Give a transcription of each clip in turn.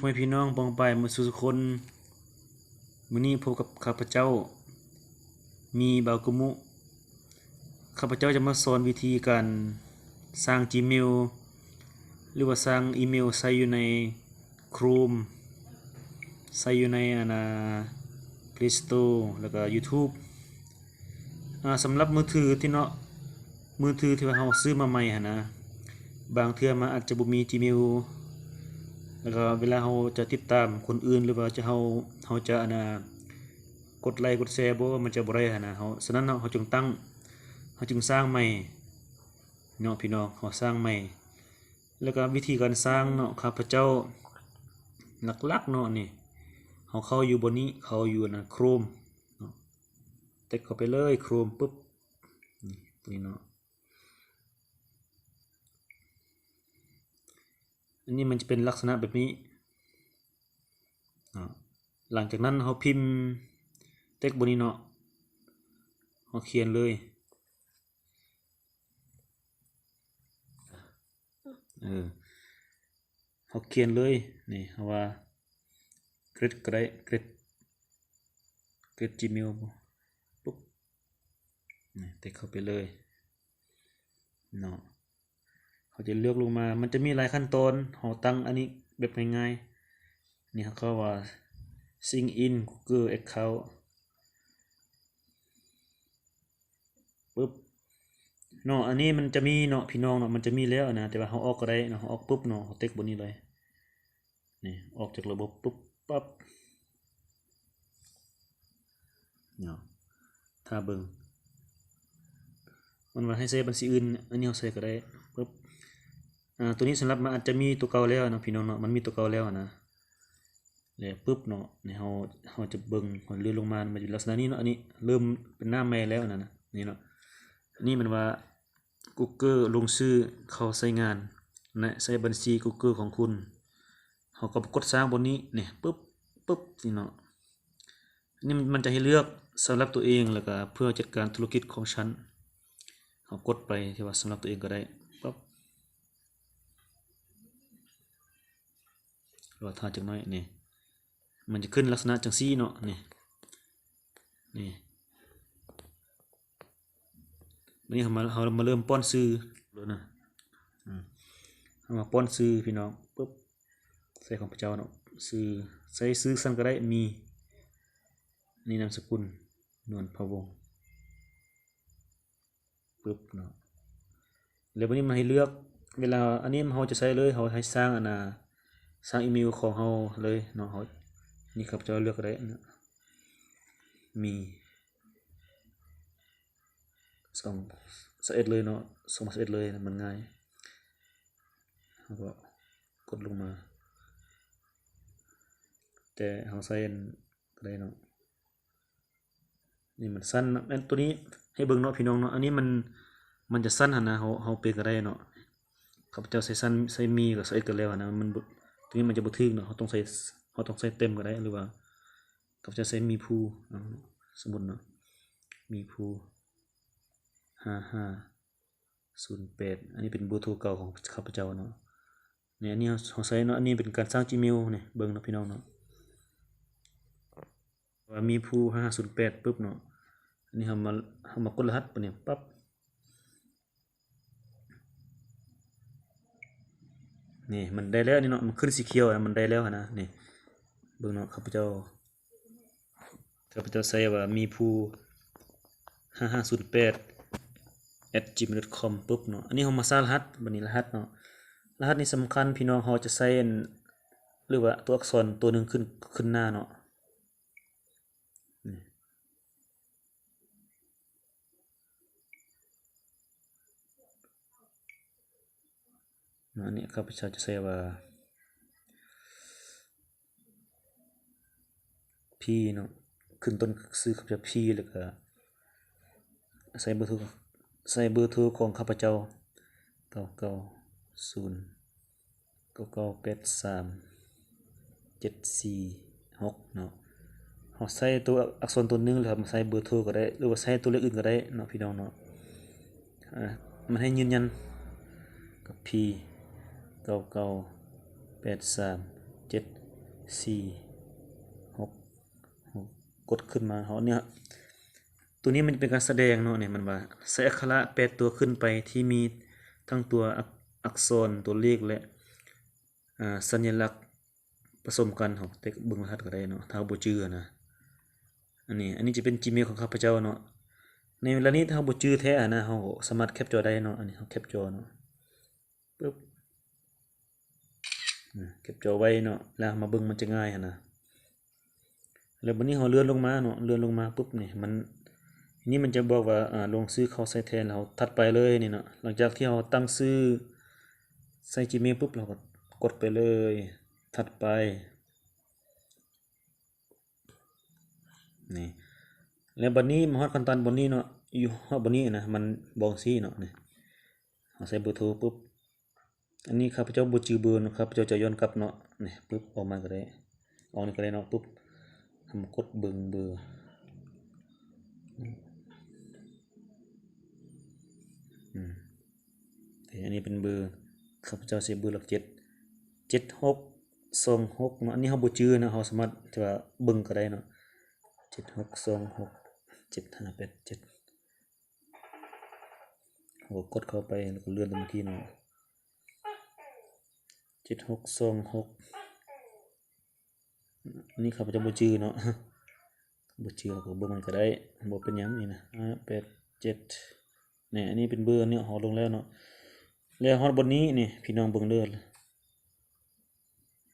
พ่อแม่พี่น้องปองไปายหมาสู่ทุกคนมื้อนี้พบกับข้าพเจ้า มีบากุมุ ข้าพเจ้าจะมาสอนวิธีการสร้าง Gmail หรือว่าสร้างอีเมลใส่อยู่ใน Chrome ใส่อยู่ในอานา Play Store แล้วก็ YouTube อ่าสำหรับมือถือที่เนาะมือถือที่ว่าเราซื้อมาใหม่หั่นนะ บางเทื่อมันอาจจะบ่มี Gmail แล้วก็เวลาเราจะติดตามคนอื่นหรือว่าจะเราเราจะอันน่ะกดไลค์กดแชร์บ่มันจะบ่ได้หันนะเราฉะนั้นเนาะเราจึงตั้งเราจึงสร้างใหม่เนาะพี่น้องเราสร้างใหม่ แล้วก็วิธีการสร้างเนาะข้าพเจ้าหลักๆเนาะนี่เราเข้าอยู่บนนี้เขาอยู่นะ Chrome เนาะเต็กเข้าไปเลย Chrome ปึ๊บนี่ตัวนี้เนาะ อันนี้มันจะเป็นลักษณะแบบนี้ หลังจากนั้นเขาพิมพ์เต็กบนนี้เนาะเขาเขียนเลยเออเขาเขียนเลยนี่เขาว่าเกรดก็ได้เกรดเกรด gmail ปุ๊บนี่เต็กเข้าไปเลยเนาะ เขาจะเลือกลงมา มันจะมีหลายขั้นตอนเขาตั้งอันนี้แบบง่ายๆนี่เขาว่า sync in Google account ปึ๊บเนาะอันนี้มันจะมีเนาะพี่น้องเนาะมันจะมีแล้วนะแต่ว่าเขาออกก็ได้เนาะเขาออกปุ๊บเนาะเขาเต็กบนนี้เลยนี่ออกจากระบบปุ๊บปั๊บเนาะถ้าเบิ่งมันว่าให้ใช้บัญชีอื่นอันนี้เขาใส่ก็ได้ ตัวนี้สำหรับมันอาจจะมีตัวเก่าแล้วนะพี่น้องเนาะมันมีตัวเก่าแล้วนะแล้วปุ๊บเนาะเนี่ยเฮาเฮาจะเบิ่งหันเลื่อนลงมามันอยู่ลักษณะนี้เนาะอันนี้เริ่มเป็นหน้าใหม่แล้วนะนะนี่เนาะนนี้มันว่า Google ลงชื่อเขาใช้งานนะใช้บัญชี Google ของคุณเฮาก็กดสร้างบนนี้เนี่ยปุ๊บปุ๊บนี่เนาะนี่มันจะให้เลือกสำหรับตัวเองแล้วก็เพื่อจัดการธุรกิจของฉันเฮากดไปที่ว่าสำหรับตัวเองก็ได้ปั๊บ รอทาจังน้อยนี่มันจะขึ้นลักษณะจังซี่เนาะนี่นี่วันนี้เรามาเรามาเริ่มป้อนซื้อแล้วนะอืมเรามาป้อนซื้อพี่น้องปุ๊บใส่ของพระเจ้าเนาะซื้อใส่ซื้อซ้ำก็ได้มีนี่นามสกุลนวลพะวงปุ๊บเนาะแล้ววันนี้มันให้เลือกเวลาอันนี้เราจะใช้เลยเราให้สร้างอันน่ะ สร้างอีเมลของเราเลยเนาะเขานี่ครับจะเลือกได้นะมีส่งสเอ็ดเลยเนาะส่งสเอ็ดเลยมันง่ายแล้วก็กดลงมา แต่เราใส่อันก็ได้เนาะนี่มันสั้นนะอันตัวนี้ให้เบิ่งเนาะพี่น้องเนาะอันนี้มันมันจะสั้นหันนะเขาเขาเปลี่ยนก็ได้เนาะข้าพเจ้าใส่สั้นใส่มีกับใส่เอ็ดกันแล้วนะมันบ ตัวนี้มันจะบันทึกเนาะเขาต้องใส่เขาต้องใส่เต็มก็ได้หรือว่าเขาจะใส่มีภูสมมุติเนาะมีภูห้าห้าศูนย์แปดอันนี้เป็นเบอร์โทรเก่าของข้าพเจ้าเนาะเนี่ยอันนี้เขาใส่เนาะอันนี้เป็นการสร้าง Gmail เนี่ยเบิ่งเนาะพี่น้องเนาะว่ามีภูห้าศูนย์แปดปุ๊บเนาะอันนี้เขามาเขามากดรหัสปะเนี่ยปั๊บ นี่มันได้แล้วนี่เนาะมันขึ้นสีเขียวนะมันได้แล้วนะนี่เบื้องเนาะข้าพเจ้าข้าพเจ้าใส่ว่ามีผู้5508 at gmail.com ปุ๊บเนาะอันนี้เรามาสร้างรหัสบันนี้รหัสเนาะรหัสนี่สำคัญพี่น้องเราจะใส่หรือว่าตัวอักษรตัวหนึ่งขึ้นขึ้นหน้าเนาะนี่เนาะ อันนี้ข้าพเจ้าจะใส่ว่าพี่เนาะขึ้นต้นซื้อข้าพเจ้าพี่แล้วก็ใส่เบอร์โทรใส่เบอร์โทรของข้าพเจ้าเก้าเก้าศูนย์เก้าเก้าแปดสามเจ็ดสี่หกเนาะเราใส่ตัวอักษรตัวหนึงหรือใส่เบอร์โทรก็ได้ หรือว่าใส่ตัวเลขอื่นก็ได้เนาะพี่น้องเนาะอ่ามันให้ยืนยันกับพี่ เก้าเก้าแปดสามเจ็ดสี่หกกดขึ้นมาเขาเนี่ยตัวนี้มันเป็นการแสดงเนาะเนี่ยมันว่าใส่อักขระแปดตัวขึ้นไปที่มีทั้งตัวอักอักษรตัวเลขและสัญลักษณ์ผสมกันของแต่เบิ่งรหัสก็ได้เนาะถ้าบ่จื้อนะอันนี้อันนี้จะเป็น Gmail ของข้าพเจ้าเนาะในเวลานี้ถ้าบ่จื้อแท้นะเฮาสามารถแคปจอได้เนาะอันนี้เฮาแคปจอเนาะปึ๊บ อ่าแคปจอไว้เนาะแล้วมาเบิ่งมันจะง่ายนะแล้วบัดนี้เฮาเลื่อนลงมาเนาะเลื่อนลงมาปุ๊บนี่มันนี้มันจะบอกว่าอ่าลงซื้อเขาใส่แทนเราถัดไปเลยนี่เนาะหลังจากที่เราตั้งซื้อใส่ Gmail ปุ๊บเราก็กดไปเลยถัดไปนี่แล้วบัดนี้มาฮอดขั้นตอนบนนี้เนาะอยู่ฮอดบนนี้นะมันบอกซี่เนาะนี่เราใส่เบอร์โทรปุ๊บ อันนี้ข้าพเจ้าบ่จื้อเบอร์นะครับพเจ้าจะย้อนกลับเนาะนี่ปุ๊บออกมาก็ได้ออกนี่ก็ได้เนาะปุ๊บทำกดเบิงเบอร์อืมแต่อันนี้เป็นเบอร์ข้าพเจ้าใช้เบอร์หลักเจ็ดเจ็ดหกสองหกเนาะอันนี้เราบ่จื้อนะเราสามารถจะว่าเบิงก็ได้เนาะเจ็ดหกสองหกเจ็ดห้าแปดเจ็ดเราก็กดเข้าไปแล้วก็เลื่อนตรงเมื่อกี้เนาะ เจ็ดหกสองหกนนี้ข้าพเจ้าบ่จื้อเนาะบ่จื้อเราก็เบิ่งมันก็ได้บ่เป็นยังนี่นะห้าแปดเจ็ดนี่อันนี้เป็นเบอร์เนี่ยหอลงแล้วเนาะแล้วฮอดบนนี้นี่พี่น้องเบิ่งเด้อ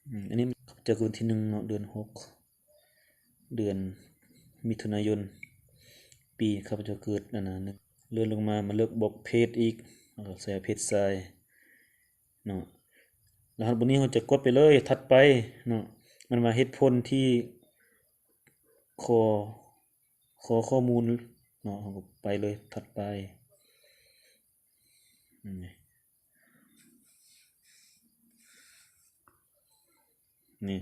อืมอันนี้จะเกิดวันที่หนึ่งเนาะเดือนหกเดือนมิถุนายน ปีข้าพเจ้าเกิดนั่นนะเลื่อนลงมามาเลือกบอกเพศอีกแล้วก็ใส่เพศชายเนาะ รหัสบนนี้เราจะกดไปเลยถัดไปเนาะมันมาเหตุผลที่ขอขอข้อมูลเนาะไปเลยถัดไปนี่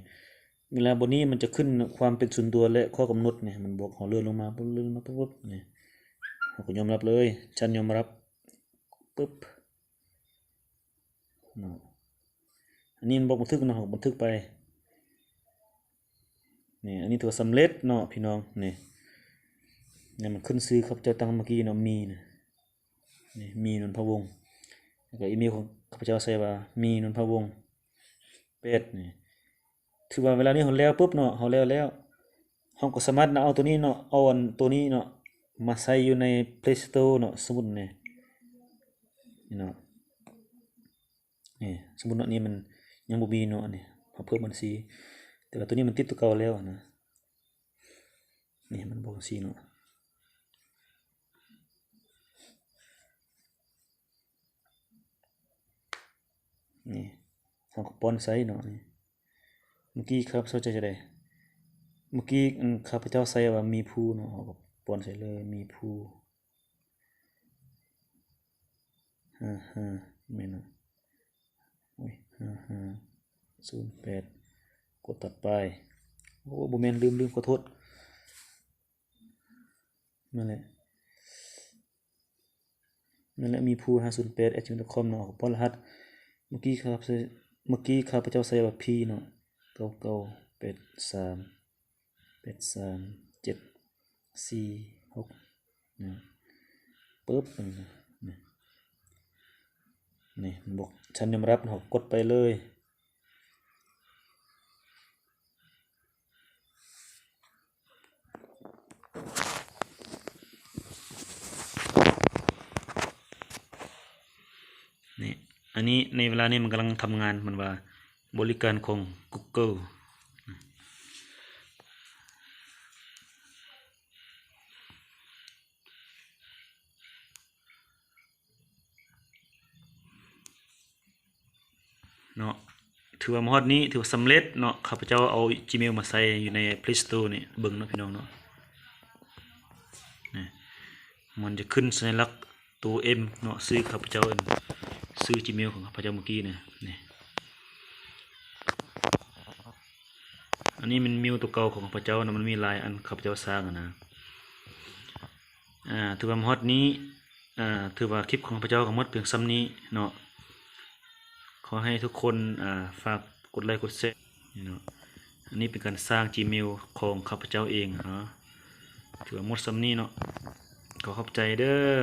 เวลาบนนี้มันจะขึ้นความเป็นส่วนตัวและข้อกำหนดเนี่ยมันบอกเขาเลื่อนลงมาปุ๊บเลื่อนลงมาปุ๊บปุ๊บนี่เราก็ยอมรับเลย ฉันยอมรับปุ๊บเนาะ อันนี้บอกบันทึกเนาะเราก็บันทึกไปนี่อันนี้ถือว่าสำเร็จเนาะพี่น้องนี่เนี่ยมันขึ้นซื้อครับเจ้าตั้งเมื่อกี้เนาะมีนะนี่มีนนทวงแล้วก็อีเมลของข้าพเจ้าใส่ว่ามีนนทวงเป็ดนี่ถือว่าเวลานี้เฮาแล้วปุ๊บเนาะเฮาแล้วแล้วเฮาก็สามารถเอาตัวนี้เนาะเอาอันตัวนี้เนาะมาใส่อยู่ใน Play Store เนาะสมมุตินี่นี่เนาะนี่สมมุติเนาะนี่มัน ยังบ่มีเนาะนี่เฮาเพิ่มมันสีแต่ว่าตัวนี้มันติดตัวเก่าแล้วนะนี่มันบอกสีเนาะนี่เขาก็ป้อนไซส์เนาะนี่เมื่อกี้ครับเข้าใจจะได้เมื่อกี้อันข้าพเจ้าใส่ว่ามีผู้เนาะเขาก็ป้อนใส่เลยมีผู้ห้าห้าไม่เนาะ ศูนย์แปดกดตัดไป โอ้บุแมนลืมลืมขอโทษนั่นแหละนั่นแหละมีผู้ห้าศูนย์แปด gmail.com เนาะเขาป้อนรหัสเมื่อกี้ครับเมื่อกี้ข้าพเจ้าใส่ว่าพีเนาะเก้าเก้าเป็ดสามเป็ดสามเจ็ดสี่หกนะปึ๊บ นี่บอกฉันยอมรับเรากดไปเลย นี่ อันนี้ในเวลานี้มันกำลังทำงานมันว่าบริการของ Google เนาะถือว่ามฮอดนี้ถือว่าสำเร็จเนาะข้าพเจ้าเอา Gmail มาใส่อยู่ใน Play Store นี่เบิ่งเนาะพี่น้องเนาะนี่มันจะขึ้นสัญลักษณ์ตัว M เนาะซื้อข้าพเจ้าเอิ้นซื้อ Gmail ของข้าพเจ้าเมื่อกี้เนี่ยนี่อันนี้มันมิวตัวเก่าของข้าพเจ้านะมันมีลายอันข้าพเจ้าสร้างนะอ่าถือว่ามฮอดนี้อ่าถือว่าคลิปของข้าพเจ้าก็หมดเพียงซ้ำนี้เนาะ อให้ทุกคนฝากกดไลค์กดแชร์เนาะอันนี้เป็นการสร้าง Gmail ของข้าพเจ้าเองฮะถือว่าหมดสำนี้เนาะขอขอบใจเด้อ